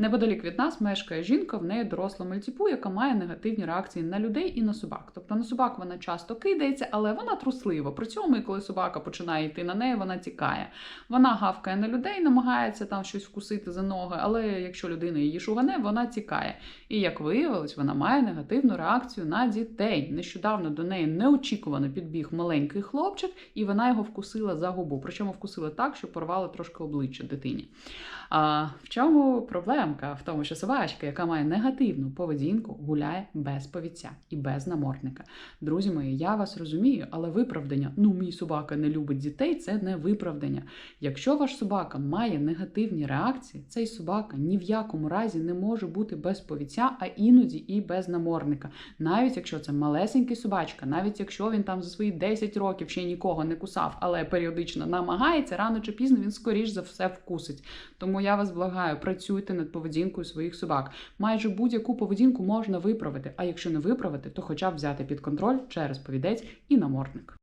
Неподалік від нас мешкає жінка, в неї доросла мальтіпу, яка має негативні реакції на людей і на собак. Тобто на собак вона часто кидається, але вона труслива. При цьому, і коли собака починає йти на неї, вона тікає. Вона гавкає на людей, намагається там щось вкусити за ноги, але якщо людина її шугане, вона тікає. І як виявилось, вона має негативну реакцію на дітей. Нещодавно до неї неочікувано підбіг маленький хлопчик, і вона його вкусила за губу. Причому вкусила так, що порвала трошки обличчя дитині. А в чому проблемка? В тому, що собачка, яка має негативну поведінку, гуляє без повіця і без намордника. Друзі мої, я вас розумію, але виправдання ну мій собака не любить дітей це не виправдання. Якщо ваш собака має негативні реакції, цей собака ні в якому разі не може бути без повіця, а іноді і без намордника. Навіть якщо це малесенький собачка, навіть якщо він там за свої 10 років ще нікого не кусав, але періодично намагається, рано чи пізно він скоріш за все вкусить. Тому я вас благаю, працюйте над поведінкою своїх собак. Майже будь-яку поведінку можна виправити. А якщо не виправити, то хоча б взяти під контроль через повідець і намордник.